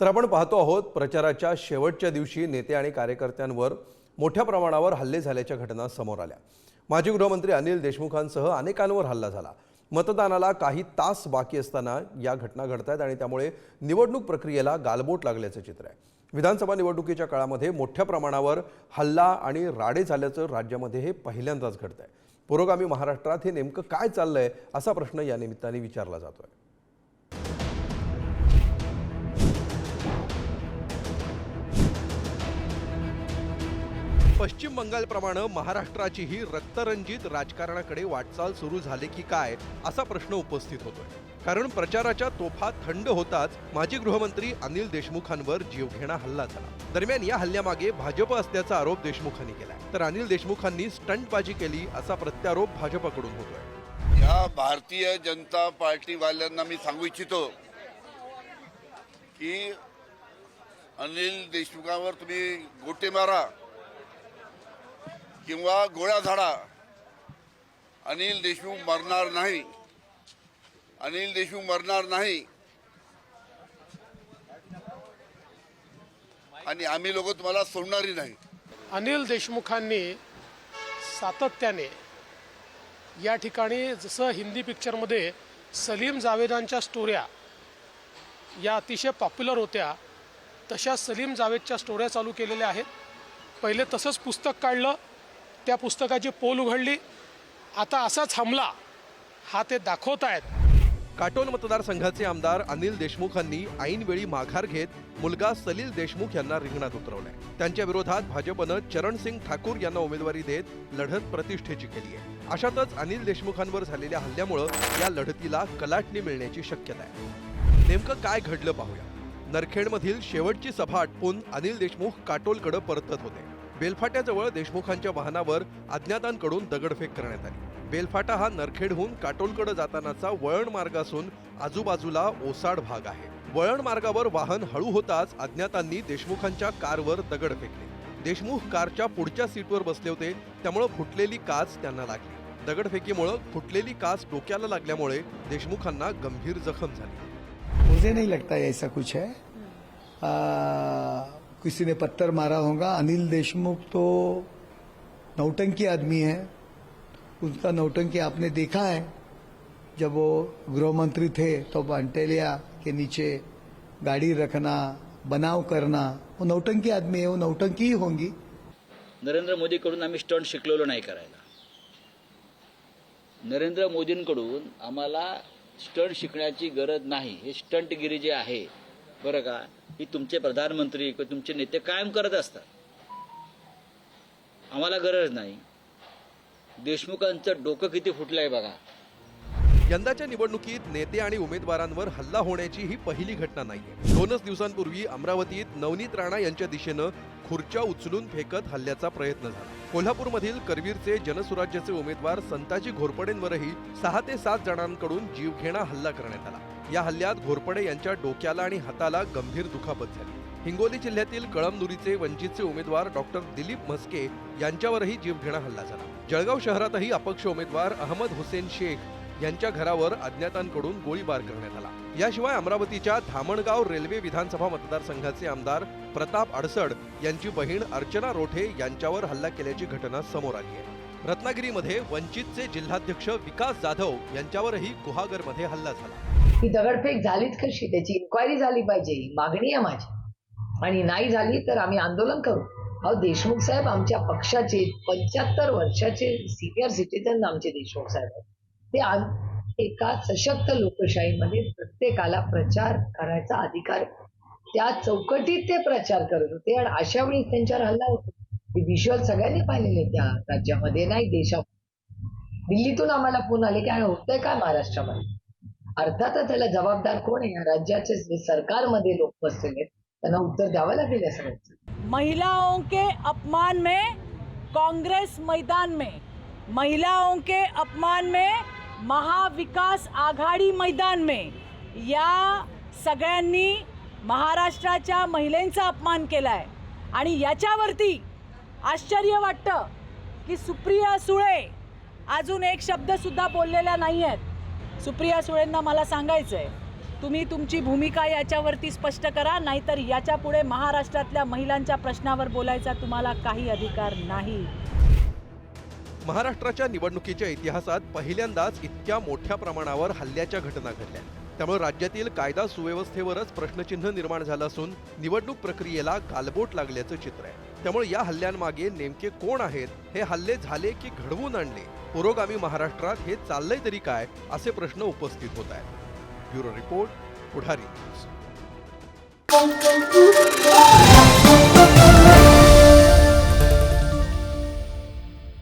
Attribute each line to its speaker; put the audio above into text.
Speaker 1: तर आपण पाहतो आहोत प्रचाराच्या शेवटच्या दिवशी नेते आणि कार्यकर्त्यांवर मोठ्या प्रमाणावर हल्ले झाल्याच्या घटना समोर आल्या. माजी गृहमंत्री अनिल देशमुखांसह अनेकांवर हल्ला झाला. मतदानाला काही तास बाकी असताना या घटना घडत आहेत आणि त्यामुळे निवडणूक प्रक्रियेला गालबोट लागल्याचं चित्र आहे. विधानसभा निवडणुकीच्या काळामध्ये मोठ्या प्रमाणावर हल्ला आणि राडे झाल्याचं राज्यामध्ये हे पहिल्यांदाच घडत आहे पुरोगामी महाराष्ट्रात हे नेमकं काय चाललंय असा प्रश्न या निमित्ताने विचारला जातोय. पश्चिम बंगालप्रमाणे महाराष्ट्राचीही रक्तरंजित राजकारणाकडे वाटचाल सुरू झाली की काय असा प्रश्न उपस्थित होतोय. कारण प्रचाराच्या तोफा थंड होताच माजी गृहमंत्री अनिल देशमुखांवर जीवघेणा हल्ला झाला. दरम्यान या हल्ल्यामागे भाजप असल्याचा आरोप देशमुखांनी केलाय. तर अनिल देशमुखांनी स्टंटबाजी केली असा प्रत्यारोप भाजपकडून होतोय.
Speaker 2: या भारतीय जनता पार्टीवाल्यांना मी सांगू इच्छितो की अनिल देशमुखावर तुम्ही गोटे मारा. किंवा गोळ्या झाडा. अनिल देशमुख मरणार नाही. अनिल देशमुख मरणार नाही. आणि आम्ही लोक तुम्हाला सोडणारही नाही.
Speaker 3: अनिल देशमुखांनी सातत्याने या ठिकाणी जसं हिंदी पिक्चरमध्ये सलीम जावेदांच्या स्टोऱ्या या अतिशय पॉप्युलर होत्या तशा सलीम जावेदच्या स्टोऱ्या चालू केलेल्या आहेत. पहिले तसंच पुस्तक काढलं त्या पुस्तकाची पोल उघडली. आता असाच हमला हा ते दाखवत आहेत.
Speaker 1: काटोल मतदारसंघाचे आमदार अनिल देशमुखांनी ऐनवेळी माघार घेत मुलगा सलील देशमुख यांना रिंगणात उतरवलाय. त्यांच्या विरोधात भाजपनं चरणसिंग ठाकूर यांना उमेदवारी देत लढत प्रतिष्ठेची केली आहे. अशातच अनिल देशमुखांवर झालेल्या हल्ल्यामुळं या लढतीला कलाटणी मिळण्याची शक्यता आहे. नेमकं काय घडलं पाहूया. नरखेडमधील शेवटची सभा आटपून अनिल देशमुख काटोलकडे परतत होते. बेलफाट्याजवळ देशमुखांच्या वाहनावर अज्ञातांकडून दगडफेक करण्यात आली. बेलफाटा हा नरखेडहून काटोलकडे जातानाचा वळण मार्ग असून आजूबाजूला ओसाड भाग आहे. वळण मार्गावर वाहन हळू होताच अज्ञातांनी देशमुखांच्या कारवर दगड फेकले. देशमुख कारच्या पुढच्या सीटवर बसले होते त्यामुळं फुटलेली काच त्यांना लागली. दगडफेकीमुळं फुटलेली काच डोक्याला लागल्यामुळे देशमुखांना गंभीर जखम झाली.
Speaker 4: मुझे नहीं लगता ऐसा कुछ है. आ, किसी ने पत्थर मारा होगा। अनिल देशमुख तो नौटंकी आदमी है। उनका नौटंकी आपने देखा है। जब वो गृह मंत्री थे तो अंटेलिया के नीचे गाड़ी रखना बनाव करना वो नौटंकी आदमी है वो नौटंकी ही होंगी।
Speaker 5: नरेंद्र मोदीकडून आम्ही स्टंट शिकलेलो नाही करायला. नरेंद्र मोदींकडून आम्हाला स्टंट शिकण्याची गरज नाही. हे स्टंटगिरी जे आहे बरं का? ही तुमचे प्रधानमंत्री किंवा तुमचे नेते कायम करत असतात. आम्हाला गरज नाही. देशमुखांचं डोकं किती फुटलं आहे बघा.
Speaker 1: यंदाच्या निवडणुकीत नेते आणि उमेदवारांवर हल्ला होण्याची ही पहिली घटना नाहीये. दोनच दिवसांपूर्वी अमरावतीत नवनीत राणा यांच्या दिशेनं खुर्च्या उचलून फेकत हल्ल्याचा प्रयत्न झाला. कोल्हापूरमधील करवीरचे जनसुराज्याचे उमेदवार संताजी घोरपडेंवरही सहा ते सात जणांकडून जीवघेणा हल्ला करण्यात आला. या हल्ल्यात घोरपडे यांच्या डोक्याला आणि हाताला गंभीर दुखापत झाली. हिंगोली जिल्ह्यातील कळमनुरीचे वंचितचे उमेदवार डॉक्टर दिलीप म्हस्के यांच्यावरही जीवघेणा हल्ला झाला. जळगाव शहरातही अपक्ष उमेदवार अहमद हुसेन शेख यांच्या घरावर अज्ञातांकडून गोळीबार करण्यात आला. याशिवाय अमरावतीच्या धामणगाव रेल्वे विधानसभा मतदारसंघाचे आमदार प्रताप अडसड यांची बहीण अर्चना रोठे यांच्यावर हल्ला केल्याची घटना समोर आली आहे. रत्नागिरीमध्ये वंचितचे जिल्हाध्यक्ष विकास जाधव यांच्यावरही गुहागरमध्ये हल्ला झाला.
Speaker 6: ही दगडफेक झालीच कशी? त्याची इन्क्वायरी झाली पाहिजे. ही मागणी आहे माझी. आणि नाही झाली तर आम्ही आंदोलन करू. अहो देशमुख साहेब आमच्या पक्षाचे पंच्याहत्तर वर्षाचे सिनियर सिटीजन आमचे देशमुख साहेब आहेत. ते एका सशक्त लोकशाहीमध्ये प्रत्येकाला प्रचार करायचा अधिकार त्या चौकटीत ते प्रचार करत होते आणि अशा वेळी त्यांच्यावर हल्ला होतो. विज्युअल सगळ्यांनी पाहिलेले त्या राज्यामध्ये नाही देशामध्ये. दिल्लीतून आम्हाला फोन आले की होतंय काय महाराष्ट्रामध्ये? अर्थातच त्याला जबाबदार कोण आहे? या राज्याचे जे सरकारमध्ये लोक बसलेले आहेत, त्यांना उत्तर द्यावं लागेल या सगळ्यांचं.
Speaker 7: महिलाओं के अपमान में कांग्रेस मैदान में. महिलाओं के अपमान में महाविकास आघाडी मैदान में या सगळ्यांनी महाराष्ट्राच्या महिलेंचा अपमान केला आहे आणि याच्यावरती आश्चर्य वाटतं की सुप्रिया सुळे अजून एक शब्दसुद्धा बोललेल्या नाही आहेत सुप्रिया सुळेंना मला सांगायचं आहे तुम्ही तुमची भूमिका याच्यावरती स्पष्ट करा नाहीतर याच्यापुढे महाराष्ट्रातल्या महिलांच्या प्रश्नावर बोलायचा तुम्हाला काही अधिकार नाही.
Speaker 1: महाराष्ट्राच्या निवडणुकीच्या इतिहासात पहिल्यांदाच इतक्या मोठ्या प्रमाणावर हल्ल्याच्या घटना घडल्या. त्यामुळे राज्यातील कायदा सुव्यवस्थेवरच प्रश्नचिन्ह निर्माण झालं असून निवडणूक प्रक्रियेला गालबोट लागल्याचं चित्र आहे. त्यामुळे या हल्ल्यांमागे नेमके कोण आहेत हे हल्ले झाले की घडवून आणले पुरोगामी महाराष्ट्रात हे चाललंय तरी काय असे प्रश्न उपस्थित होत आहेत. Bureau report Pudhari news.